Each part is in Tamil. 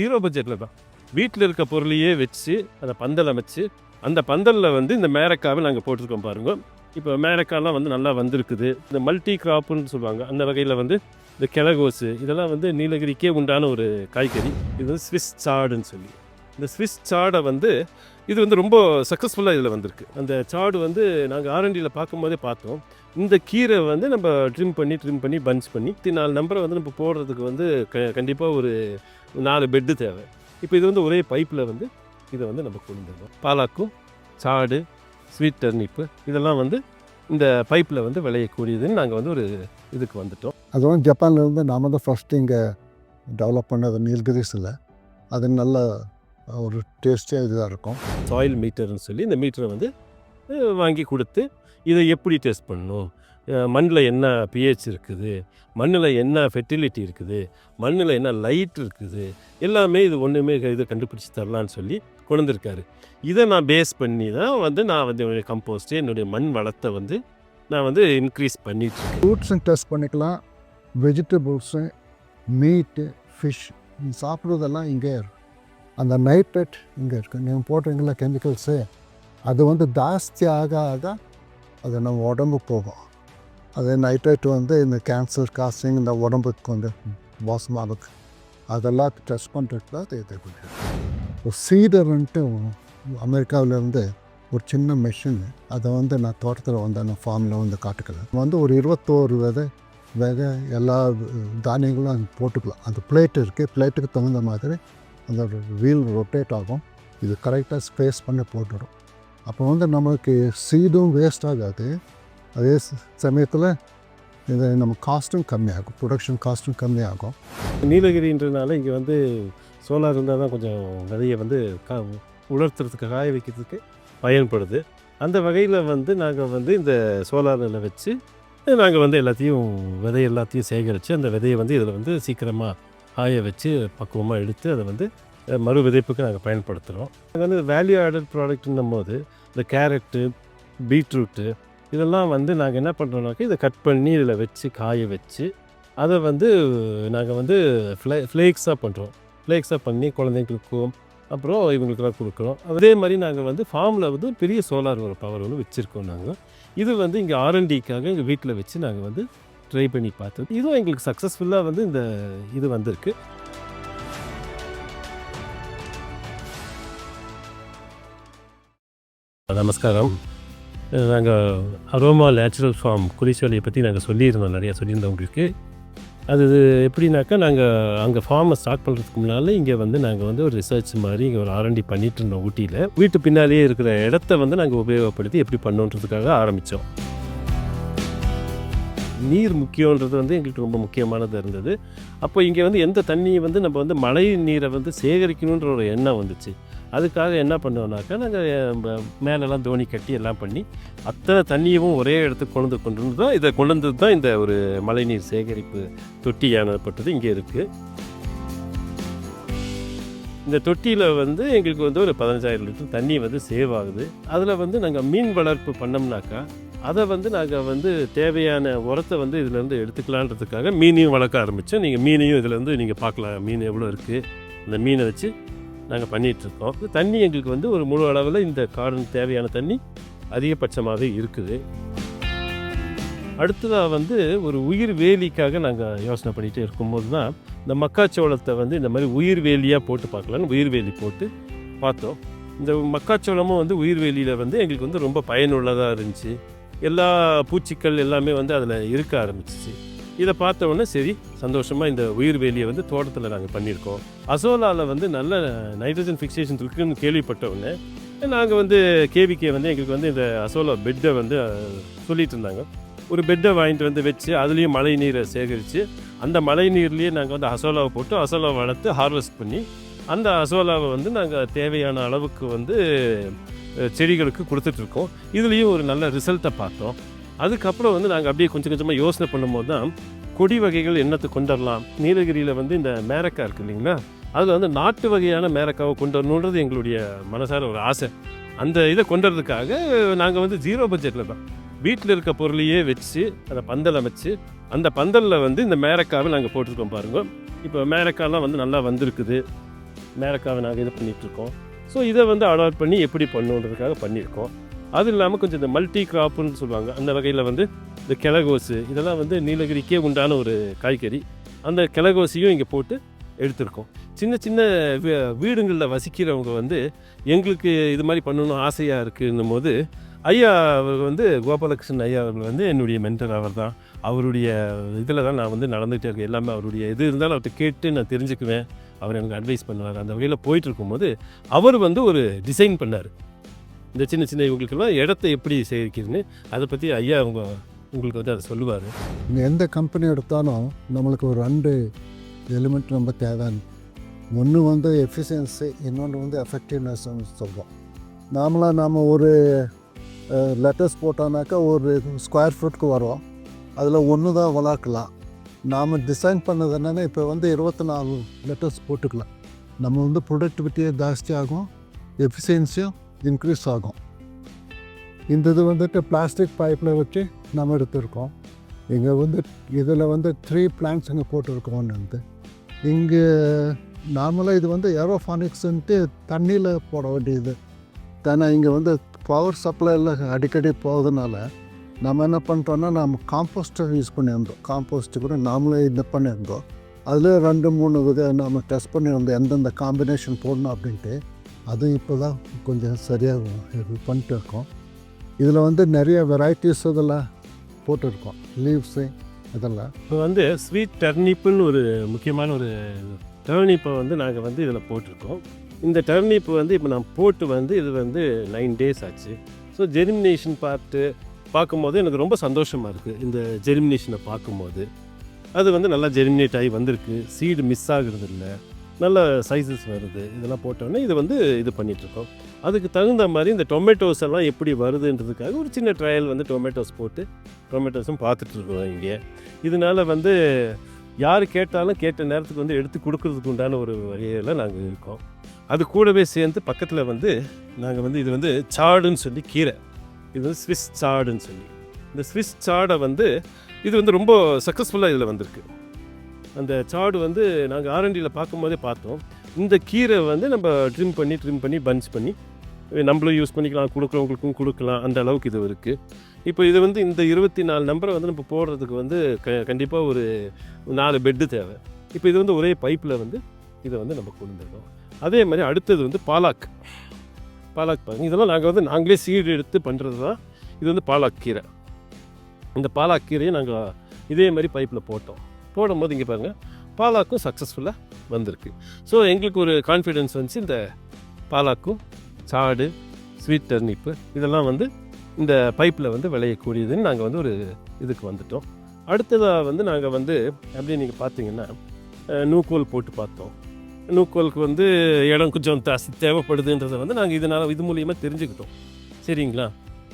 ஜீரோ பட்ஜெட்டில் தான். வீட்டில் இருக்க பொருளையே வச்சு அதை பந்தல் அமைச்சு அந்த பந்தலில் வந்து இந்த மேரக்காவை நாங்கள் போட்டிருக்கோம் பாருங்க. இப்போ மேரக்காலாம் வந்து நல்லா வந்திருக்குது. இந்த மல்டி கிராப்புன்னு சொல்லுவாங்க. அந்த வகையில் வந்து இந்த கிழகோசு இதெல்லாம் வந்து நீலகிரிக்கே உண்டான ஒரு காய்கறி. இது வந்து ஸ்விஸ் சாடுன்னு சொல்லி. இந்த ஸ்விஸ் சாடை வந்து இது வந்து ரொம்ப சக்ஸஸ்ஃபுல்லாக இதில் வந்திருக்கு. அந்த சாடு வந்து நாங்கள் ஆரண்டியில் பார்க்கும்போதே பார்த்தோம். இந்த கீரை வந்து நம்ம ட்ரிம் பண்ணி ட்ரிம் பண்ணி பஞ்ச் பண்ணி தி நாலு நம்பரை வந்து நம்ம போடுறதுக்கு வந்து க கண்டிப்பாக ஒரு நாலு பெட்டு தேவை. இப்போ இது வந்து ஒரே பைப்பில் வந்து இதை வந்து நம்ம கொண்டு வந்துடுறோம் பாலாக்கும் சாடு ஸ்வீட் டர்னிப்பு இதெல்லாம் வந்து இந்த பைப்பில் வந்து விளையக்கூடியதுன்னு நாங்கள் வந்து ஒரு இதுக்கு வந்துட்டோம். அதுவும் ஜப்பான்லேருந்து நாம தான் ஃபஸ்ட்டு இங்கே டெவலப் பண்ணது நீல்கிரிஸில் அது நல்ல ஒரு டேஸ்டியாக இதாக இருக்கும். சாயில் மீட்டர்னு சொல்லி இந்த மீட்டரை வந்து வாங்கி கொடுத்து இதை எப்படி டெஸ்ட் பண்ணணும்? மண்ணில் என்ன பிஹெச் இருக்குது மண்ணில் என்ன ஃபெர்டிலிட்டி இருக்குது மண்ணில் என்ன லைட் இருக்குது எல்லாமே இது ஒன்றுமே இது கண்டுபிடிச்சி தரலான்னு சொல்லி கொண்டிருக்காரு இதை நான் பேஸ் பண்ணி தான் வந்து நான் வந்து என்னுடைய கம்போஸ்ட்டு என்னுடைய மண் வளத்தை வந்து நான் வந்து இன்க்ரீஸ் பண்ணிட்டு ஃப்ரூட்ஸும் டெஸ்ட் பண்ணிக்கலாம். வெஜிடபிள்ஸு மீட்டு ஃபிஷ் சாப்பிட்றதெல்லாம் இங்கே இருக்கும் அந்த நைட்ரேட் இங்கே இருக்குது நீங்கள் போடுறீங்களா கெமிக்கல்ஸு அது வந்து ஜாஸ்தி ஆக ஆக அது நம்ம உடம்பு போகும். அது நைட்ரேட் வந்து இந்த கேன்சர் காஸ்டிங் இந்த உடம்புக்கு கொஞ்சம் இருக்குது அதெல்லாம் டெஸ்ட் பண்ணுறதுக்கு தான் இது ஒரு சீடர்ன்ட்டு அமெரிக்காவிலேருந்து ஒரு சின்ன மிஷின் அதை வந்து நான் தோட்டத்தில் வந்து அந்த ஃபார்மில் வந்து காட்டுக்கிறேன் வந்து ஒரு இருபத்தோரு விதை விதை எல்லா தானியங்களும் அங்கே போட்டுக்கலாம். அந்த பிளேட் இருக்குது பிளேட்டுக்கு தகுந்த மாதிரி அந்த வீல் ரொட்டேட் ஆகும். இது கரெக்டாக ஸ்பேஸ் பண்ணி போட்டுடும். அப்போ வந்து நமக்கு சீடும் வேஸ்ட் ஆகாது. அதே சமயத்தில் இது நம்ம காஸ்ட்டும் கம்மியாகும். ப்ரொடக்ஷன் காஸ்ட்டும் கம்மியாகும். நீலகிரின்றனால இங்கே வந்து சோலார் இருந்தால் தான் கொஞ்சம் விதையை வந்து கா உலர்த்துறதுக்கு காய வைக்கிறதுக்கு பயன்படுது. அந்த வகையில் வந்து நாங்கள் வந்து இந்த சோலாரில் வச்சு நாங்கள் வந்து எல்லாத்தையும் விதை எல்லாத்தையும் சேகரித்து அந்த விதையை வந்து இதில் வந்து சீக்கிரமாக காய வச்சு பக்குவமாக எடுத்து அதை வந்து மறு விதைப்புக்கு நாங்கள் பயன்படுத்துகிறோம் நாங்கள் வந்து வேல்யூ ஆடட் ப்ராடக்ட்னும் போது இந்த கேரட்டு பீட்ரூட்டு இதெல்லாம் வந்து நாங்கள் என்ன பண்ணுறோம்னாக்கா இதை கட் பண்ணி இதில் வச்சு காய வச்சு அதை வந்து நாங்கள் வந்து ஃப்ளே ஃப்ளேக்ஸாக பண்ணுறோம் ஃப்ளேக்ஸாக பண்ணி குழந்தைங்களுக்கும் அப்புறம் இவங்களுக்கெல்லாம் கொடுக்குறோம். அதே மாதிரி நாங்கள் வந்து ஃபார்மில் வந்து பெரிய சோலார் ஒரு பவர் ஒன்று வச்சுருக்கோம் நாங்கள் இது வந்து இங்கே ஆர்என்டிக்காக எங்கள் வீட்டில் வச்சு நாங்கள் வந்து ட்ரை பண்ணி பார்த்தோம். இதுவும் எங்களுக்கு சக்ஸஸ்ஃபுல்லாக வந்து இந்த இது வந்திருக்கு. நமஸ்காரம். நாங்கள் அரோமா நேச்சுரல் ஃபார்ம் குளிச்சோலையை பற்றி நாங்கள் சொல்லியிருந்தோம் நிறையா சொல்லியிருந்தோம் உங்களுக்கு. அது எப்படின்னாக்கா நாங்கள் அங்கே ஃபார்மை ஸ்டார்ட் பண்ணுறதுக்கு முன்னால் இங்கே வந்து நாங்கள் வந்து ஒரு ரிசர்ச் மாதிரி இங்கே ஒரு ஆரண்டி பண்ணிட்டு இருந்தோம் ஊட்டியில். வீட்டு பின்னாலேயே இருக்கிற இடத்த வந்து நாங்கள் உபயோகப்படுத்தி எப்படி பண்ணோன்றதுக்காக ஆரம்பித்தோம் நீர் முக்கியன்றது வந்து எங்களுக்கு ரொம்ப முக்கியமானது இருந்தது. அப்போ இங்கே வந்து எந்த தண்ணியை வந்து நம்ம வந்து மழை நீரை வந்து சேகரிக்கணுன்ற ஒரு எண்ணம் வந்துச்சு. அதுக்காக என்ன பண்ணுவோம்னாக்கா நாங்கள் மேலெல்லாம் தோணி கட்டி எல்லாம் பண்ணி அத்தனை தண்ணியும் ஒரே இடத்துக்கு கொண்டு வந்து கொண்டு வந்து தான் இதை கொண்டு வந்தது தான் இந்த ஒரு மழைநீர் சேகரிப்பு தொட்டி எனப்பட்டது இங்கே இருக்குது இந்த தொட்டியில் வந்து எங்களுக்கு வந்து ஒரு பதினஞ்சாயிரம் லிட்டர் தண்ணி வந்து சேவ் ஆகுது. அதில் வந்து நாங்கள் மீன் வளர்ப்பு பண்ணோம்னாக்கா அதை வந்து நாங்கள் வந்து தேவையான உரத்தை வந்து இதுலேருந்து எடுத்துக்கலான்றதுக்காக மீனையும் வளர்க்க ஆரம்பித்தோம் நீங்கள் மீனையும் இதிலேருந்து நீங்கள் பார்க்கலாம் மீன் எவ்வளோ இருக்குது அந்த மீனை வச்சு நாங்கள் பண்ணிகிட்ருக்கோம் தண்ணி எங்களுக்கு வந்து ஒரு முழு அளவில் இந்த கார்டன் தேவையான தண்ணி அதிகபட்சமாகவே இருக்குது. அடுத்ததாக வந்து ஒரு உயிர் வேலிக்காக நாங்கள் யோசனை பண்ணிகிட்டே இருக்கும்போது தான் இந்த மக்காச்சோளத்தை வந்து இந்த மாதிரி உயிர் வேலியாக போட்டு பார்க்கலான்னு உயிர் வேலி போட்டு பார்த்தோம். இந்த மக்காச்சோளமும் வந்து உயிர் வேலியில் வந்து எங்களுக்கு வந்து ரொம்ப பயனுள்ளதாக இருந்துச்சு. எல்லா பூச்சிக்கள் எல்லாமே வந்து அதில் இருக்க ஆரம்பிச்சிச்சு. இதை பார்த்த உடனே சரி சந்தோஷமாக இந்த உயிர் வேலியை வந்து தோட்டத்தில் நாங்கள் பண்ணியிருக்கோம். அசோலாவில் வந்து நல்ல நைட்ரஜன் ஃபிக்சேஷன் இருக்குன்னு கேள்விப்பட்டவுடனே நாங்கள் வந்து கேவிகே வந்து எங்களுக்கு வந்து இந்த அசோலா பெட்டை வந்து சொல்லிட்டு இருந்தாங்க. ஒரு பெட்டை வாங்கிட்டு வந்து வச்சு அதுலேயும் மழை நீரை சேகரித்து அந்த மழை நீர்லேயே நாங்கள் வந்து அசோலாவை போட்டு அசோலாவை வளர்த்து ஹார்வெஸ்ட் பண்ணி அந்த அசோலாவை வந்து நாங்கள் தேவையான அளவுக்கு வந்து செடிகளுக்கு கொடுத்துட்ருக்கோம் இதுலேயும் ஒரு நல்ல ரிசல்ட்டை பார்த்தோம். அதுக்கப்புறம் வந்து நாங்கள் அப்படியே கொஞ்சம் கொஞ்சமாக யோசனை பண்ணும்போது தான் கொடி வகைகள் என்னத்தை கொண்டு வரலாம் நீலகிரியில் வந்து இந்த மேரக்கா இருக்குது இல்லைங்களா? அதில் வந்து நாட்டு வகையான மேரக்காவை கொண்டு வரணுன்றது எங்களுடைய மனசார ஒரு ஆசை. அந்த இதை கொண்டு வரதுக்காக நாங்கள் வந்து ஜீரோ பட்ஜெட்டில் தான் வீட்டில் இருக்க பொருளையே வச்சு அந்த பந்தல் அமைச்சு அந்த பந்தலில் வந்து இந்த மேரக்காவை நாங்கள் போட்டிருக்கோம் பாருங்க. இப்போ மேரக்காலாம் வந்து நல்லா வந்திருக்குது. மேரக்காவை நாங்கள் இது பண்ணிகிட்ருக்கோம் ஸோ இதை வந்து அடாப்ட் பண்ணி எப்படி பண்ணுன்றதுக்காக பண்ணியிருக்கோம். அது இல்லாமல் கொஞ்சம் இந்த மல்டி கிராப்புன்னு சொல்லுவாங்க. அந்த வகையில் வந்து இந்த கிழகோசு இதெல்லாம் வந்து நீலகிரிக்கே உண்டான ஒரு காய்கறி. அந்த கிழகோசையும் இங்கே போட்டு எடுத்திருக்கோம். சின்ன சின்ன வீ- வீடுங்களில் வசிக்கிறவங்க வந்து எங்களுக்கு இது மாதிரி பண்ணணும் ஆசையாக இருக்குன்னும் போது ஐயா அவர் வந்து கோபாலகிருஷ்ணன் ஐயா அவர்கள் வந்து என்னுடைய மென்டர் அவர் தான் அவருடைய இதில் தான் நான் வந்து நடந்துகிட்டே இருக்கேன். எல்லாமே அவருடைய இது இருந்தாலும் அவர்கிட்ட கேட்டு நான் தெரிஞ்சுக்குவேன். அவர் எனக்கு அட்வைஸ் பண்ணுவார். அந்த வகையில் போயிட்டு இருக்கும்போது அவர் வந்து ஒரு டிசைன் பண்ணார். இந்த சின்ன சின்ன இவங்களுக்கெல்லாம் இடத்த எப்படி சேர்க்கிறதுன்னு அதை பற்றி ஐயா அவங்க உங்களுக்கு வந்து அதை சொல்லுவார். இங்கே எந்த கம்பெனி எடுத்தாலும் நம்மளுக்கு ஒரு ரெண்டு எலிமெண்ட் ரொம்ப தேவை ஒன்று வந்து எஃபிஷியன்சி இன்னொன்று வந்து எஃபெக்டிவ்னஸ்ன்னு சொல்கிறோம் நாமளாக நாம் ஒரு லெட்டர்ஸ் போட்டோம்னாக்கா ஒரு ஸ்கொயர் ஃபீட்க்கு வரும் அதில் ஒன்று தான் வளர்க்கலாம் நாம் டிசைன் பண்ணது என்னென்னா இப்போ வந்து இருபத்தி நாலு லெட்டர்ஸ் போட்டுக்கலாம். நம்ம வந்து ப்ரொடக்டிவிட்டியே ஜாஸ்தி ஆகும் எஃபிஷியன்சியும் இன்க்ரீஸ் ஆகும். இந்த இது வந்துட்டு பிளாஸ்டிக் பைப்பில் வச்சு நம்ம எடுத்திருக்கோம். இங்கே வந்து இதில் வந்து த்ரீ பிளான்ஸ் இங்கே போட்டிருக்கோம்னு வந்து இங்கே நார்மலாக இது வந்து ஏரோஃபானிக்ஸ்ன்ட்டு தண்ணியில் போட வேண்டியது. தானே இங்கே வந்து பவர் சப்ளைல அடிக்கடி போகிறதுனால நம்ம என்ன பண்ணுறோன்னா நம்ம காம்போஸ்டர் யூஸ் பண்ணியிருந்தோம். காம்போஸ்ட் கூட நாமளே இது பண்ணியிருந்தோம். அதில் ரெண்டு மூணு வித நம்ம டெஸ்ட் பண்ணியிருந்தோம். எந்தெந்த காம்பினேஷன் போடணும் அப்படின்ட்டு. அதுவும் இப்போ தான் கொஞ்சம் சரியாக இது பண்ணிட்டு இருக்கோம் இதில் வந்து நிறைய வெரைட்டிஸ் இதெல்லாம் போட்டிருக்கோம். லீவ்ஸு இதெல்லாம். இப்போ வந்து ஸ்வீட் டர்னிப்புன்னு ஒரு முக்கியமான ஒரு டர்னிப்பை வந்து நாங்கள் வந்து இதில் போட்டிருக்கோம். இந்த டர்னிப்பு வந்து இப்போ நான் போட்டு வந்து இது வந்து நைன் டேஸ் ஆச்சு. ஸோ ஜெர்மினேஷன் பார்த்து பார்க்கும்போது எனக்கு ரொம்ப சந்தோஷமாக இருக்குது இந்த ஜெர்மினேஷனை பார்க்கும்போது. அது வந்து நல்லா ஜெர்மினேட் ஆகி வந்திருக்கு. சீடு மிஸ் ஆகிறது இல்லை நல்ல சைஸஸ் வருது. இதெல்லாம் போட்டோன்னே இது வந்து இது பண்ணிகிட்ருக்கோம் அதுக்கு தகுந்த மாதிரி இந்த டொமேட்டோஸ் எல்லாம் எப்படி வருதுன்றதுக்காக ஒரு சின்ன ட்ரையல் வந்து டொமேட்டோஸ் போட்டு டொமேட்டோஸும் பார்த்துட்ருக்கோம் இங்கே. இதனால வந்து யார் கேட்டாலும் கேட்ட நேரத்துக்கு வந்து எடுத்து கொடுக்கறதுக்கு உண்டான ஒரு வகையில் நாங்கள் இருக்கோம். அது கூடவே சேர்ந்து பக்கத்தில் வந்து நாங்கள் வந்து இது வந்து சாடுன்னு சொல்லி கீரை. இது வந்து ஸ்விஸ் சாடுன்னு சொல்லி. இந்த ஸ்விஸ் சாடை வந்து இது வந்து ரொம்ப சக்ஸஸ்ஃபுல்லாக இதில் வந்திருக்கு. அந்த சாடு வந்து நாங்கள் ஆரண்டியில் பார்க்கும்போதே பார்த்தோம். இந்த கீரை வந்து நம்ம ட்ரிம் பண்ணி ட்ரிம் பண்ணி பஞ்ச் பண்ணி நம்மளும் யூஸ் பண்ணிக்கலாம் கொடுக்குறவங்களுக்கும் கொடுக்கலாம் அந்த அளவுக்கு இது இருக்குது இப்போ இது வந்து இந்த இருபத்தி நாலு நம்பரை வந்து நம்ம போடுறதுக்கு வந்து க கண்டிப்பாக ஒரு நாலு பெட்டு தேவை. இப்போ இது வந்து ஒரே பைப்பில் வந்து இதை வந்து நம்ம கொண்டு அதே மாதிரி அடுத்தது வந்து பாலாக். பாலாக் பாருங்க. இதெல்லாம் நாங்கள் வந்து நாங்களே சீடு எடுத்து பண்ணுறது தான் இது வந்து பாலாக் கீரை. இந்த பாலாக் கீரையை நாங்கள் இதே மாதிரி பைப்பில் போட்டோம். போடும்போது இங்கே பாருங்கள் பாலாக்கும் சக்ஸஸ்ஃபுல்லாக வந்திருக்கு. ஸோ எங்களுக்கு ஒரு கான்ஃபிடென்ஸ் வந்துச்சு இந்த பாலாக்கும் சாடு ஸ்வீட் டர்னிப்பு இதெல்லாம் வந்து இந்த பைப்பில் வந்து விளையக்கூடியதுன்னு நாங்கள் வந்து ஒரு இதுக்கு வந்துட்டோம். அடுத்ததாக வந்து நாங்கள் வந்து அப்படி நீங்கள் பார்த்தீங்கன்னா நூக்கோல் போட்டு பார்த்தோம். நூக்கோலுக்கு வந்து இடம் கொஞ்சம் ஜாஸ்தி தேவைப்படுதுன்றதை வந்து நாங்கள் இதனால் இது மூலியமாக தெரிஞ்சுக்கிட்டோம். சரிங்களா?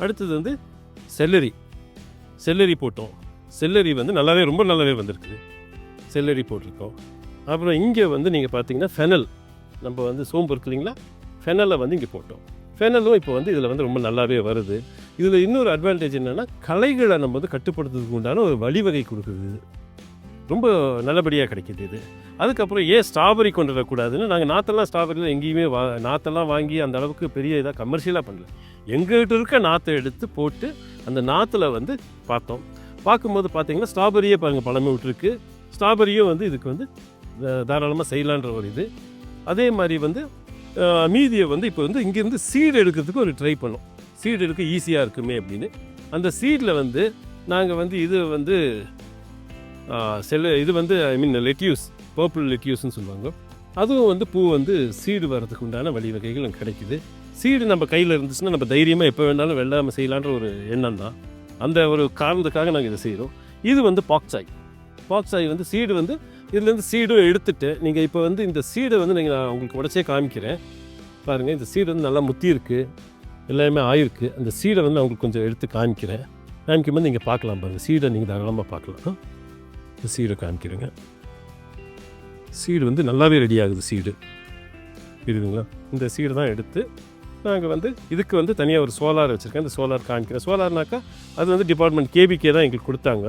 அடுத்தது வந்து செல்லரி. செல்லரி போட்டோம். செல்லரி வந்து நல்லாவே ரொம்ப நல்லாவே வந்திருக்குது. செல்லரி போட்டிருக்கோம். அப்புறம் இங்கே வந்து நீங்கள் பார்த்தீங்கன்னா ஃபெனல் நம்ம வந்து சோம்பு இருக்கு இல்லைங்களா? ஃபெனலை வந்து இங்கே போட்டோம். ஃபெனலும் இப்போ வந்து இதில் வந்து ரொம்ப நல்லாவே வருது. இதில் இன்னொரு அட்வான்டேஜ் என்னென்னா களைகளை நம்ம வந்து கட்டுப்படுத்துறதுக்கு உண்டான ஒரு வழிவகை கொடுக்குது ரொம்ப நல்லபடியாக கிடைக்கிது இது. அதுக்கப்புறம் ஏன் ஸ்ட்ராபெரி கொண்டு வரக்கூடாதுன்னு நாங்கள் நாற்றெல்லாம் ஸ்ட்ராபெரியில் எங்கேயுமே வா நாற்றெல்லாம் வாங்கி அந்த அளவுக்கு பெரிய இதாக கமர்ஷியலாக பண்ணல. எங்கள்கிட்ட இருக்க நாற்றை எடுத்து போட்டு அந்த நாற்றுல வந்து பார்த்தோம். பார்க்கும்போது பார்த்தீங்கன்னா ஸ்ட்ராபெரியே பாருங்கள் பழமை விட்டுருக்கு. ஸ்ட்ராபெரியும் வந்து இதுக்கு வந்து தாராளமாக செய்யலான்ற ஒரு இது. அதே மாதிரி வந்து மீதியை வந்து இப்போ வந்து இங்கேருந்து சீடு எடுக்கிறதுக்கு ஒரு ட்ரை பண்ணோம். சீடு எடுக்க ஈஸியாக இருக்குமே அப்படின்னு. அந்த சீடில் வந்து நாங்கள் வந்து இது வந்து செல்ல இது வந்து ஐ மீன் லெட்யூஸ் பர்பிள் லெட்யூஸ்னு சொல்லுவாங்க. அதுவும் வந்து பூ வந்து சீடு வர்றதுக்கு உண்டான வழிவகைகள் கிடைக்குது. சீடு நம்ம கையில் இருந்துச்சுன்னா நம்ம தைரியமாக எப்போ வேணாலும் வெள்ளாமல் செய்யலான்ற ஒரு எண்ணம் தான். அந்த ஒரு காரணத்துக்காக நாங்கள் இதை செய்கிறோம் இது வந்து பாக்சாய் பாக்சாய் வந்து சீடு வந்து இதுலேருந்து சீடும் எடுத்துட்டு நீங்கள் இப்போ வந்து இந்த சீடை வந்து நீங்கள் நான் உங்களுக்கு உடச்சே காமிக்கிறேன். பாருங்கள் இந்த சீடு வந்து நல்லா முத்தி இருக்குது எல்லாமே ஆயிருக்கு. அந்த சீடை வந்து நான் உங்களுக்கு கொஞ்சம் எடுத்து காமிக்கிறேன். காமிக்கும்போது நீங்கள் பார்க்கலாம் பாருங்கள் சீடை நீங்கள் தாராளமாக பார்க்கலாம். இந்த சீடை காமிக்கிறேங்க. சீடு வந்து நல்லாவே ரெடி ஆகுது சீடு இருக்குதுங்களா இந்த சீடு தான் எடுத்து நாங்கள் வந்து இதுக்கு வந்து தனியாக ஒரு சோலார் வச்சுருக்கேன். அந்த சோலார் காமிக்கிறேன். சோலார்னாக்கா அது வந்து டிபார்ட்மெண்ட் கேபிகே தான் எங்களுக்கு கொடுத்தாங்க.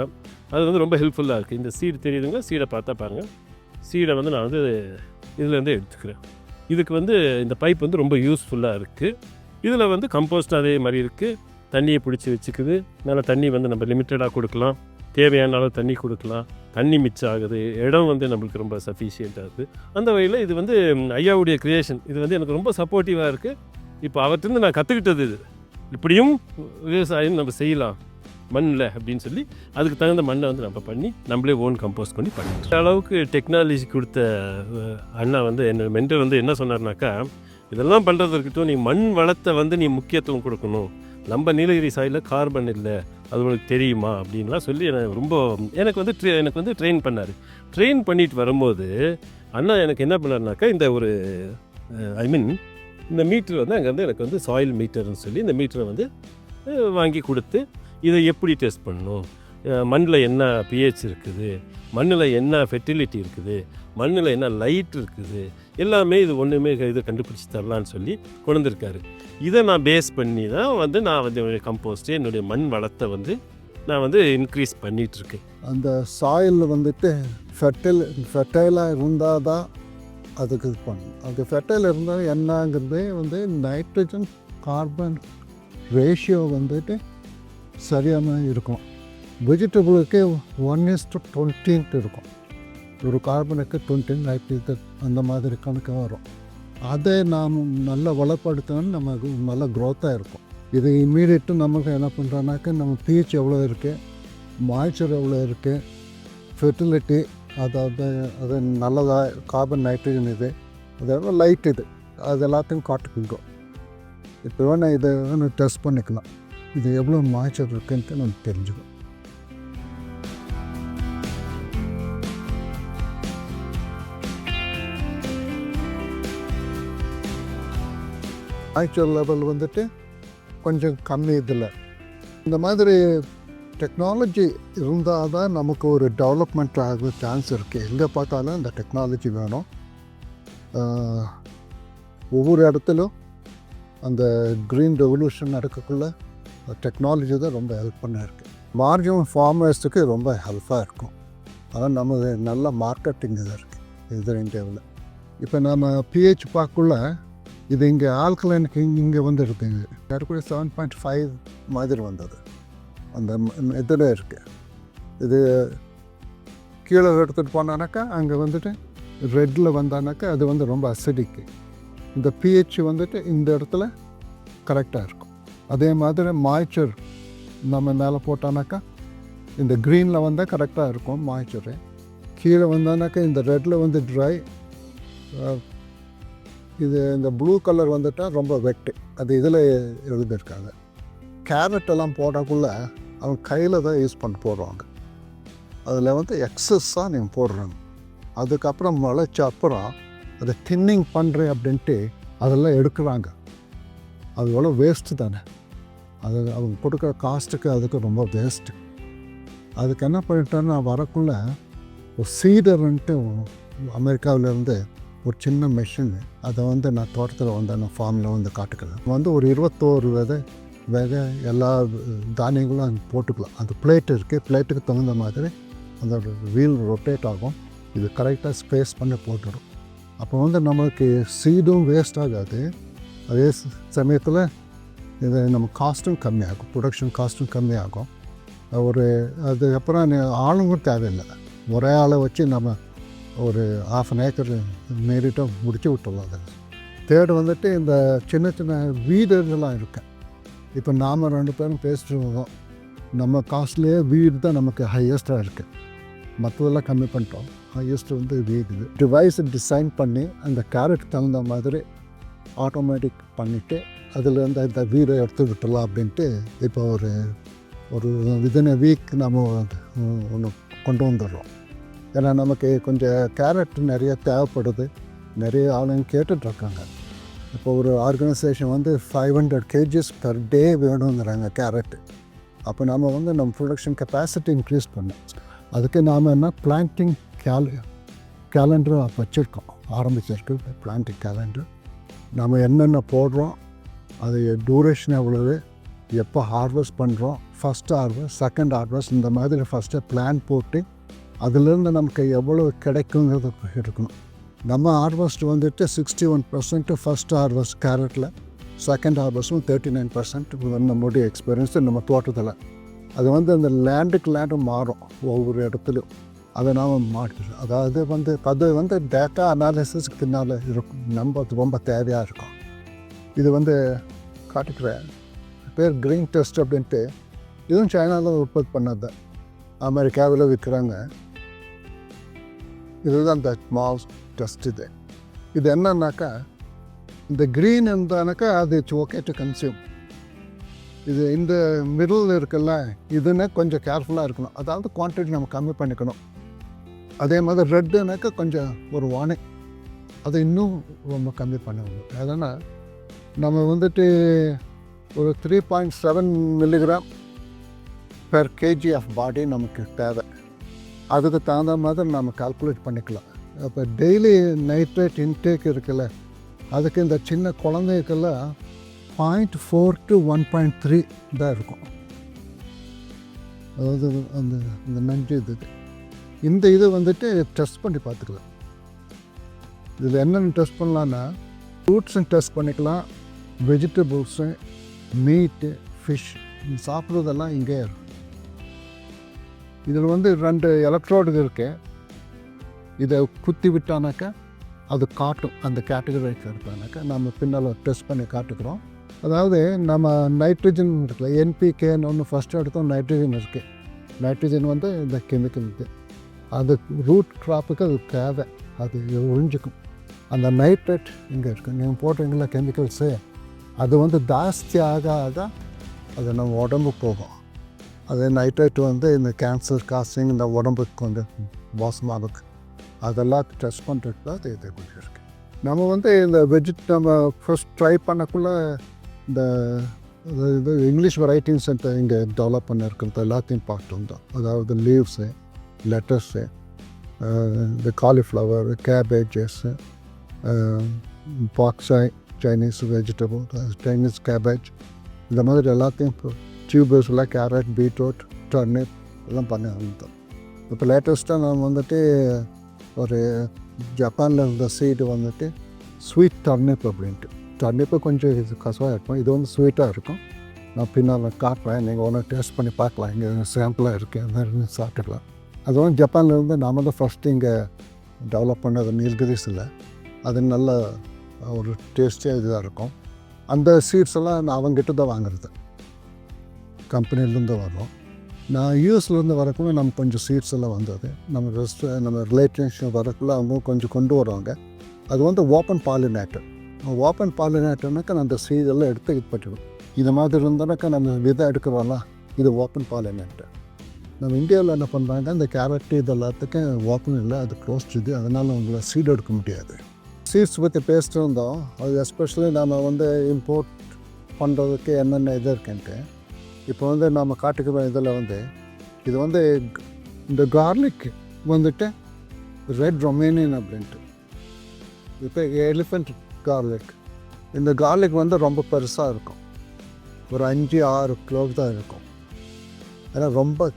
அது வந்து ரொம்ப ஹெல்ப்ஃபுல்லாக இருக்குது இந்த சீடு தெரியுதுங்களா? சீடை பார்த்தா பாருங்கள் சீடை வந்து நான் வந்து இதுலேருந்து எடுத்துக்கிறேன். இதுக்கு வந்து இந்த பைப் வந்து ரொம்ப யூஸ்ஃபுல்லாக இருக்குது இதில் வந்து கம்போஸ்ட் அதே மாதிரி இருக்குது தண்ணியை பிடிச்சி வச்சுக்குது. மேலே தண்ணி வந்து நம்ம லிமிட்டடாக கொடுக்கலாம். தேவையான அளவு தண்ணி கொடுக்கலாம். தண்ணி மிச்சம் ஆகுது. இடம் வந்து நம்மளுக்கு ரொம்ப சஃபிஷியண்ட்டாக இருக்குது அந்த வகையில் இது வந்து ஐயாவுடைய க்ரியேஷன் இது வந்து எனக்கு ரொம்ப சப்போர்ட்டிவாக இருக்குது இப்போ அவர்கிட்ட நான் கற்றுக்கிட்டது இது. இப்படியும் விவசாயம் நம்ம செய்யலாம். மண்ணில் அப்படின்னு சொல்லி அதுக்கு தகுந்த மண்ணை வந்து நம்ம பண்ணி நம்மளே ஓன் கம்போஸ் பண்ணி பண்ணிட்டு அளவுக்கு டெக்னாலஜி கொடுத்த அண்ணா வந்து என்ன மென்டர் வந்து என்ன சொன்னார்னாக்கா இதெல்லாம் பண்ணுறது இருக்கட்டும் நீ மண் வளத்தை வந்து நீ முக்கியத்துவம் கொடுக்கணும். நம்ம நீலகிரி சாயில் கார்பன் இல்லை. அது உனக்கு தெரியுமா? அப்படின்லாம் சொல்லி எனக்கு ரொம்ப எனக்கு வந்து ட்ரெ எனக்கு வந்து ட்ரெயின் பண்ணார். ட்ரெயின் பண்ணிட்டு வரும்போது அண்ணா எனக்கு என்ன பண்ணார்னாக்கா இந்த ஒரு ஐ மீன் இந்த மீட்டர் வந்து அங்கேருந்து எனக்கு வந்து சாயில் மீட்டர்னு சொல்லி இந்த மீட்டரை வந்து வாங்கி கொடுத்து இதை எப்படி டெஸ்ட் பண்ணணும்? மண்ணில் என்ன பிஹெச் இருக்குது? மண்ணில் என்ன ஃபெர்டிலிட்டி இருக்குது? மண்ணில் என்ன லைட் இருக்குது? எல்லாமே இது ஒன்றுமே இதை கண்டுபிடிச்சி தரலான்னு சொல்லி கொண்டிருக்காரு இதை நான் பேஸ் பண்ணி தான் வந்து நான் வந்து என்னுடைய கம்போஸ்ட்டு என்னுடைய மண் வளத்தை வந்து நான் வந்து இன்க்ரீஸ் பண்ணிகிட்ருக்கேன் அந்த சாயில் வந்துட்டு ஃபெர்டைல் ஃபெர்டைலாக இருந்தால் தான் அதுக்கு இது பண்ணும் அது ஃபெட்டையில் இருந்தால் என்னங்கிறது வந்து நைட்ரஜன் கார்பன் ரேஷியோ வந்துட்டு சரியான இருக்கும். வெஜிடபிளுக்கு ஒன் இஸ் டு டுவெண்ட்டின்ட்டு இருக்கும். ஒரு கார்பனுக்கு டுவெண்ட்டி நைட்ரஜன் அந்த மாதிரி கணக்கு வரும். அதை நாம் நல்லா வளப்படுத்தணும் நமக்கு நல்ல க்ரோத்தாக இருக்கும். இது இம்மீடியட்டு நமக்கு என்ன பண்ணுறோன்னாக்க நம்ம பீச் எவ்வளோ இருக்குது மாய்ச்சர் எவ்வளோ இருக்குது ஃபெர்டிலிட்டி அதாவது அது நல்லதாக கார்பன் நைட்ரஜன் இது. அதெல்லாம் லைட் இது. அது எல்லாத்தையும் காட்டுக்குங்கோ. இப்போ வேணால் இதை வேணால் டெஸ்ட் பண்ணிக்கலாம். இது எவ்வளோ மாய்ச்சல் இருக்குன்ட்டு நம்ம தெரிஞ்சுக்கணும். மாய்ச்சல் லெவல் வந்துட்டு கொஞ்சம் கம்மி இதில். இந்த மாதிரி டெக்னாலஜி இருந்தால் தான் நமக்கு ஒரு டெவலப்மெண்ட் ஆக சான்ஸ் இருக்குது எங்கே பார்த்தாலும் இந்த டெக்னாலஜி வேணும். ஒவ்வொரு இடத்துலையும் அந்த க்ரீன் ரெவல்யூஷன் நடக்கக்குள்ள டெக்னாலஜி தான் ரொம்ப ஹெல்ப் பண்ணிருக்கு. மார்ஜின் ஃபார்மர்ஸுக்கு ரொம்ப ஹெல்ப்பாக இருக்கும். ஆனால் நமது நல்ல மார்க்கெட்டிங் இதாக இருக்குது இது இந்தியாவில் இப்போ நம்ம பிஹெச் பார்க்குள்ள இது இங்கே ஆல்கலைனுக்கு இங்கே வந்துருக்குங்க இருக்குங்க செவன் பாயிண்ட் ஃபைவ் மாதிரி வந்தது. அந்த இதில் இருக்குது இது கீழே எடுத்துகிட்டு போனானாக்கா அங்கே வந்துட்டு ரெட்டில் வந்தானாக்கா அது வந்து ரொம்ப அசிடிக்கு இந்த பிஹெச் வந்துட்டு இந்த இடத்துல கரெக்டாக இருக்கும். அதே மாதிரி மாய்ச்சர் நம்ம மேலே போட்டானாக்கா இந்த க்ரீனில் வந்தால் கரெக்டாக இருக்கும் மாய்ச்சரு கீழே வந்தானாக்கா இந்த ரெட்டில் வந்து ட்ரை இது இந்த ப்ளூ கலர் வந்துட்டால் ரொம்ப வெட்டு அது இதில் எழுதியிருக்காங்க. கேரட்டெல்லாம் போடக்குள்ளே அவங்க கையில் தான் யூஸ் பண்ணி போடுவாங்க. அதில் வந்து எக்ஸஸ்ஸாக நீங்கள் போடுறாங்க அதுக்கப்புறம் முளைச்ச அப்புறம் அதை தின்னிங் பண்ணுறேன் அப்படின்ட்டு அதெல்லாம் எடுக்கிறாங்க. அது எவ்வளோ வேஸ்ட்டு தானே. அது அவங்க கொடுக்குற காஸ்ட்டுக்கு அதுக்கு ரொம்ப வேஸ்ட்டு அதுக்கு என்ன பண்ணிட்டேன்னா நான் வரக்குள்ள ஒரு சீடர்ன்ட்டு அமெரிக்காவிலேருந்து ஒரு சின்ன மிஷின் அதை வந்து நான் தோட்டத்தில் வந்து நான் ஃபார்மில் வந்து காட்டுக்கிறேன் வந்து ஒரு இருபத்தோரு விதை வேக எல்லா தானியங்களும் அங்கே போட்டுக்கலாம். அந்த பிளேட் இருக்குது பிளேட்டுக்கு தகுந்த மாதிரி அந்த வீல் ரொட்டேட் ஆகும். இது கரெக்டாக ஸ்பேஸ் பண்ணி போட்டுடும் அப்போ வந்து நமக்கு சீடும் வேஸ்ட் ஆகாது. அதே சமயத்தில் இது நம்ம காஸ்ட்டும் கம்மியாகும். ப்ரொடக்ஷன் காஸ்ட்டும் கம்மியாகும். ஒரு அதுக்கப்புறம் ஆளுங்களும் தேவையில்லை. ஒரே ஆளை வச்சு நம்ம ஒரு ஆஃப் அன் ஏக்கர் மேரிட்டாக முடிச்சு விட்டுடலாம் அதை. தேர்டு வந்துட்டு இந்த சின்ன சின்ன வீடுகள்லாம் இருக்குது இப்போ நாம் ரெண்டு பேரும் பேசிட்டு இருக்கோம் நம்ம காஸ்ட்லேயே வீடு தான் நமக்கு ஹையஸ்ட்டாக இருக்குது மற்றதெல்லாம் கம்மி பண்ணிட்டோம். ஹையஸ்ட் வந்து வீடு. இது டிவைஸை டிசைன் பண்ணி அந்த கேரட் தகுந்த மாதிரி ஆட்டோமேட்டிக் பண்ணிவிட்டு அதுலேருந்து இந்த வீடை எடுத்து விட்டுலாம் அப்படின்ட்டு இப்போ ஒரு ஒரு விதின் வீக் நம்ம ஒன்று கொண்டு வந்துடுறோம். ஏன்னா நமக்கு கொஞ்சம் கேரட் நிறைய தேவைப்படுது. நிறைய ஆளுங்க கேட்டுட்ருக்காங்க இப்போ ஒரு ஆர்கனைசேஷன் வந்து five hundred kgs per day வேணுங்கிறாங்க carrot அப்போ நம்ம வந்து நம்ம ப்ரொடக்ஷன் கெப்பாசிட்டி இன்க்ரீஸ் பண்ணோம் அதுக்கு நாம் என்ன பிளான்டிங் கேல கேலண்டர் வச்சுருக்கோம். ஆரம்பிச்சிருக்கு பிளான்டிங் கேலண்டர் நம்ம என்னென்ன போடுறோம் அது டூரேஷன் எவ்வளவு எப்போ ஹார்வெஸ்ட் பண்ணுறோம் ஃபஸ்ட் ஹார்வெஸ்ட் செகண்ட் ஹார்வெஸ்ட் இந்த மாதிரி ஃபஸ்ட்டு பிளான் போட்டு அதுலேருந்து நமக்கு எவ்வளோ கிடைக்குங்கிறது இருக்கணும் நம்ம ஹார்வெஸ்ட் வந்துட்டு sixty one percent first harvest கேரட்டில் second ஹார்வெஸ்ட்டும் தேர்ட்டி நைன் பர்சன்ட் நம்மளுடைய எக்ஸ்பீரியன்ஸு நம்ம தோட்டத்தில். அது வந்து அந்த லேண்டுக்கு லேண்டு மாறும் ஒவ்வொரு இடத்துலையும். அதை நாம் மாற்றிடுறோம் அதாவது வந்து அது வந்து டேட்டா அனாலிசிஸ்க்கு பின்னால் இருக்கும். நம்ம அது ரொம்ப தேவையாக இருக்கும். இது வந்து காட்டுக்கிறேன் பேர் க்ரீன் டெஸ்ட் அப்படின்ட்டு இதுவும் சைனாவில் உற்பத்தி பண்ணது. தான் அமெரிக்காவில் விற்கிறாங்க. இதுதான் அந்த மாவு டெஸ்ட் இது இது என்னன்னாக்கா இந்த க்ரீன் இருந்தானாக்கா அது இட்ஸ் ஓகே டு கன்சியூம் இது இந்த மிடில் இருக்குல்ல இதுன்னா கொஞ்சம் கேர்ஃபுல்லாக இருக்கணும் அதாவது குவான்டிட்டி நம்ம கம்மி பண்ணிக்கணும் அதே மாதிரி ரெட்டுனாக்கா கொஞ்சம் ஒரு வானை அதை இன்னும் ரொம்ப கம்மி பண்ணணும் ஏன்னா நம்ம வந்துட்டு ஒரு three point seven milligram per kg of body நமக்கு தேவை அதுக்கு தகுந்த மாதிரி நம்ம கால்குலேட் பண்ணிக்கலாம் அப்போ டெய்லி நைட்ரேட் இன்டேக் இருக்குல்ல அதுக்கு இந்த சின்ன குழந்தைக்கெல்லாம் point four to one point three தான் இருக்கும். அதாவது அந்த இந்த நஞ்சு இதுக்கு இந்த இது வந்துட்டு டெஸ்ட் பண்ணி பார்த்துக்கலாம். இதில் என்னென்ன டெஸ்ட் பண்ணலான்னா ஃப்ரூட்ஸும் டெஸ்ட் பண்ணிக்கலாம் வெஜிடபிள்ஸு மீட்டு ஃபிஷ் சாப்பிட்றதெல்லாம் இங்கே இருக்கும். இதில் வந்து ரெண்டு எலக்ட்ரோடு இருக்குது இதை குத்தி விட்டானாக்கா அது காட்டும். அந்த கேட்டகரிக்கு இருக்கானாக்கா நம்ம பின்னால் டெஸ்ட் பண்ணி காட்டுக்கிறோம். அதாவது நம்ம நைட்ரஜன் இருக்குல்ல என்பிகேன்னு ஒன்று ஃபஸ்ட்டு எடுத்தோம் நைட்ரஜன் இருக்குது நைட்ரஜன் வந்து இந்த கெமிக்கல் இது. அது ரூட் க்ராப்புக்கு அது தேவை. அது ஒழிஞ்சிக்கும். அந்த நைட்ரேட் இங்கே இருக்குது நீங்கள் போடுறீங்களா கெமிக்கல்ஸு அது வந்து ஜாஸ்தி ஆக ஆக அது நம்ம உடம்பு போகும். அது நைட்ரேட் வந்து இந்த கேன்சர் காசிங் இந்த உடம்புக்கு கொஞ்சம் இருக்குது அதெல்லாம் டெஸ்ட் பண்ணுறதுக்கு தான் அது இது நம்ம வந்து இந்த வெஜிட் நம்ம ஃபர்ஸ்ட் ட்ரை பண்ணக்குள்ளே இந்த இது- இங்கிலீஷ் வெரைட்டிங் சென்டர் இங்கே டெவலப் பண்ணிருக்கிறது எல்லாத்தையும் பார்த்துட்டு தான். அதாவது லீவ்ஸு லெட்டர்ஸு இந்த cauliflower cabbages pak choi Chinese vegetable Chinese cabbage இந்த மாதிரி எல்லாத்தையும் இப்போ டியூபர்ஸ்லாம் கேரட் பீட்ரூட் டர்னிப் எல்லாம் பண்ணி வந்தோம். இப்போ லேட்டஸ்ட்டாக நான் வந்துட்டு ஒரு ஜப்பானில் இருந்த சீடு வந்துட்டு ஸ்வீட் டர்னிப் அப்படின்ட்டு டர்னிப்பு கொஞ்சம் இது கசவாக இருக்கும் இது வந்து ஸ்வீட்டாக இருக்கும் நான் பின்னால் காட்டுறேன் நீங்கள் ஒன்று டேஸ்ட் பண்ணி பார்க்கலாம் இங்கே சாம்பிளாக இருக்குது அந்த மாதிரி சாப்பிட்டுக்கலாம் அது வந்து ஜப்பான்லேருந்து நாம தான் ஃபஸ்ட்டு இங்கே டெவலப் பண்ணது நீல்கிரிஸில் அது நல்ல ஒரு டேஸ்டியாக இதாக இருக்கும் அந்த சீட்ஸ் எல்லாம் நான் அவங்ககிட்ட தான் வாங்குறது கம்பெனிலேருந்து வரும் நான் யூஎஸ்லேருந்து வரக்குள்ள நம்ம கொஞ்சம் சீட்ஸ் எல்லாம் வந்தது. நம்ம ரெஸ்ட் நம்ம ரிலேட்டிவ்ஸ் வரக்குள்ள அவங்க கொஞ்சம் கொண்டு வருவாங்க. அது வந்து ஓப்பன் பாலினேட்டர் ஓப்பன் பாலினேட்டர்னாக்கா நான் அந்த சீடெல்லாம் எடுத்து இது பண்ணிடுவோம் இது மாதிரி இருந்தானாக்கா நம்ம விதை எடுக்கிறோம்லாம் இது ஓப்பன் பாலினேட்டர் நம்ம இந்தியாவில் என்ன பண்ணுறாங்க இந்த கேரட் இது எல்லாத்துக்கும் ஓப்பன் இல்லை அது க்ளோஸ்ட் இது. அதனால் உங்களை சீட் எடுக்க முடியாது. சீட்ஸ் பற்றி பேசிட்டு இருந்தோம். அது எஸ்பெஷலி நம்ம வந்து இம்போர்ட் பண்ணுறதுக்கு என்னென்ன இது இருக்குன்ட்டு. இப்போ வந்து நம்ம காட்டுக்கு இதில் வந்து இது வந்து இந்த கார்லிக் வந்துட்டு ரெட் ரொமேனியன் அப்படின்ட்டு. இப்போ எலிஃபெண்ட் கார்லிக் இந்த கார்லிக் வந்து ரொம்ப பெருசாக இருக்கும். ஒரு அஞ்சு ஆறு கிலோவுக்கு தான் இருக்கும். ஏன்னா ரொம்ப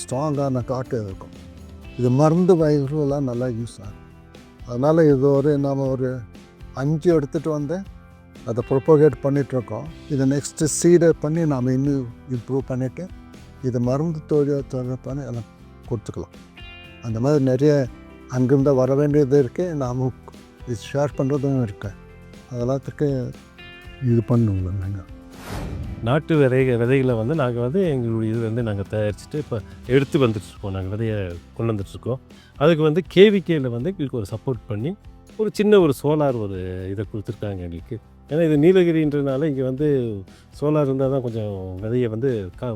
ஸ்ட்ராங்கான காட்டு இருக்கும். இது மருந்து வயிறுலாம் நல்லா யூஸ் ஆகும். அதனால் இது ஒரு நம்ம ஒரு அஞ்சு எடுத்துகிட்டு வந்து அதை ப்ரொப்போகேட் பண்ணிகிட்ருக்கோம் இதை நெக்ஸ்ட்டு சீடர் பண்ணி நாம் இன்னும் இம்ப்ரூவ் பண்ணிவிட்டு இதை மருந்து தொழில் தொழில் பண்ணி எல்லாம் கொடுத்துக்கலாம். அந்த மாதிரி நிறைய அங்கிருந்து வர வேண்டியது இருக்குது நாம் இது ஷேர் பண்ணுறதும் இருக்குது அதெல்லாத்துக்கு இது பண்ணுவோம் நாங்கள் நாட்டு விதை விதைகளை வந்து நாங்கள் வந்து எங்களுடைய இது வந்து நாங்கள் தயாரிச்சுட்டு இப்போ எடுத்து வந்துட்டுருக்கோம். நாங்கள் விதையை கொண்டு வந்துட்டுருக்கோம். அதுக்கு வந்து கேவிகேயில் வந்து எங்களுக்கு ஒரு சப்போர்ட் பண்ணி ஒரு சின்ன ஒரு சோலார் ஒரு இதை கொடுத்துருக்காங்க எங்களுக்கு. ஏன்னா இது நீலகிரின்றனால இங்கே வந்து சோலார் இருந்தால் தான் கொஞ்சம் விதையை வந்து கா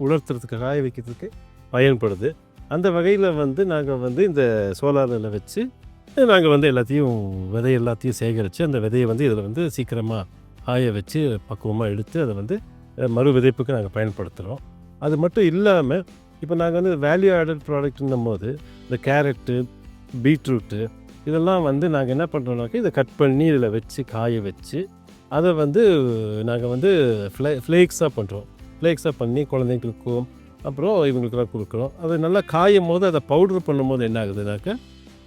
உலர்த்துறதுக்கு காய வைக்கிறதுக்கு பயன்படுது. அந்த வகையில் வந்து நாங்கள் வந்து இந்த சோலாரில் வச்சு நாங்கள் வந்து எல்லாத்தையும் விதை எல்லாத்தையும் சேகரித்து அந்த விதையை வந்து இதில் வந்து சீக்கிரமாக காய வச்சு பக்குவமாக எடுத்து அதை வந்து மறு விதைப்புக்கு நாங்கள் பயன்படுத்துகிறோம் அது மட்டும் இல்லாமல் இப்போ நாங்கள் வந்து வேல்யூ ஆடட் ப்ராடக்ட்னும் போது இந்த கேரட்டு பீட்ரூட்டு இதெல்லாம் வந்து நாங்கள் என்ன பண்ணுறோம்னாக்கா இதை கட் பண்ணி இதில் வச்சு காய வச்சு அதை வந்து நாங்கள் வந்து ஃப்ளே ஃப்ளேக்ஸாக பண்ணுறோம் ஃப்ளேக்ஸாக பண்ணி குழந்தைங்களுக்கும் அப்புறம் இவங்களுக்குலாம் கொடுக்குறோம். அது நல்லா காயும் போது அதை பவுட்ரு பண்ணும்போது என்ன ஆகுதுனாக்கா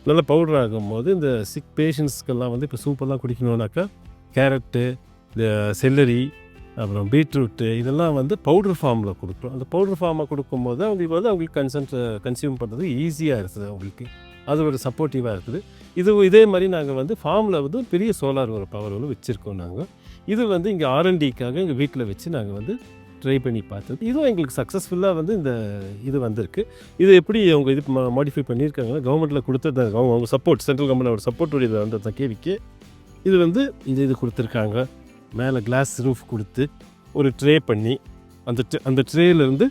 நல்லா பவுடர் ஆகும்போது இந்த சிக் பேஷண்ட்ஸ்க்கெல்லாம் வந்து இப்போ சூப்பர்லாம் குடிக்கணுன்னாக்கா கேரட்டு இந்த செல்லரி அப்புறம் பீட்ரூட்டு இதெல்லாம் வந்து பவுடர் ஃபார்மில் கொடுக்குறோம் அந்த பவுடர் ஃபார்மாக கொடுக்கும்போது அவங்களுக்கு வந்து அவங்களுக்கு கன்சன்ட் கன்சியூம் பண்ணுறது ஈஸியாக இருக்குது அவங்களுக்கு. அது ஒரு சப்போர்ட்டிவாக இருக்குது. இது இதே மாதிரி நாங்கள் வந்து ஃபார்மில் வந்து பெரிய சோலார் ஒரு பவர் வந்து வச்சுருக்கோம் நாங்கள் இது வந்து இங்கே ஆர்என்டிக்காக எங்கள் வீட்டில் வச்சு நாங்கள் வந்து ட்ரை பண்ணி பார்த்தது இதுவும் எங்களுக்கு சக்ஸஸ்ஃபுல்லாக வந்து இந்த இது வந்திருக்கு. இது எப்படி அவங்க இது மாடிஃபை பண்ணியிருக்காங்கன்னா கவர்மெண்ட்டில் கொடுத்தது அவங்க அவங்க சப்போர்ட் சென்ட்ரல் கவர்மெண்ட் சப்போர்ட் இதை வந்து கேவிக்கு இது வந்து இது இது கொடுத்துருக்காங்க. மேலே கிளாஸ் ரூஃப் கொடுத்து ஒரு ட்ரே பண்ணி அந்த அந்த ட்ரேலேருந்து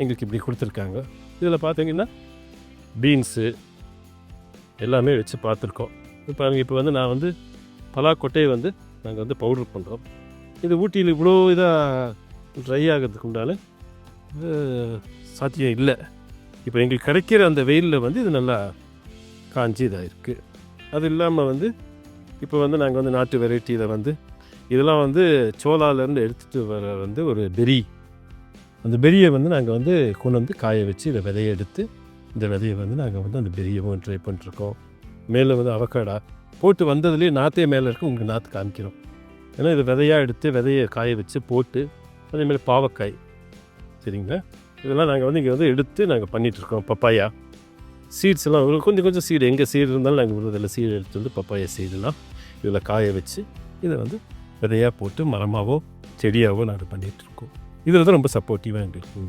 எங்களுக்கு இப்படி கொடுத்துருக்காங்க. இதில் பார்த்தீங்கன்னா பீன்ஸு எல்லாமே வச்சு பார்த்துருக்கோம். இப்போ இப்போ வந்து நான் வந்து பலாக்கொட்டையை வந்து நாங்கள் வந்து பவுடர் பண்ணுறோம் இது ஊட்டியில் இவ்வளோ இதாக ட்ரை ஆகிறதுக்கு உண்டான சாத்தியம் இல்லை. இப்போ எங்களுக்கு கிடைக்கிற அந்த வெயிலில் வந்து இது நல்லா காஞ்சி இதாக இருக்குது அது இல்லாமல் வந்து இப்போ வந்து நாங்கள் வந்து நாட்டு வெரைட்டியில் வந்து இதெல்லாம் வந்து சோலாலேருந்து எடுத்துகிட்டு வர வந்து ஒரு பெரி. அந்த பெரியை வந்து நாங்கள் வந்து கொண்டு வந்து காய வச்சு இதை விதையை எடுத்து இந்த விதையை வந்து நாங்கள் வந்து அந்த பெரியவும் ட்ரை பண்ணிருக்கோம் மேலே வந்து அவக்காடா போட்டு வந்ததுலேயே நாற்றே மேலே இருக்க உங்களுக்கு நாற்று காமிக்கிறோம். ஏன்னா இது விதையாக எடுத்து விதையை காய வச்சு போட்டு அதேமாதிரி பாவக்காய். சரிங்களா? இதெல்லாம் நாங்கள் வந்து இங்கே வந்து எடுத்து நாங்கள் பண்ணிகிட்ருக்கோம் பப்பாயா. சீட்ஸ் எல்லாம் கொஞ்சம் கொஞ்சம் சீடு எங்கே சீடு இருந்தாலும் நாங்கள் விடுறதில்ல சீடு எடுத்து வந்து பப்பாயா சீடெல்லாம் இதில் காய வச்சு இதை வந்து விதையாக போட்டு மரமாகவோ செடியாகவோ நாங்கள் பண்ணிகிட்ருக்கோம் இதில் தான் ரொம்ப சப்போர்ட்டிவாக எங்களுக்கு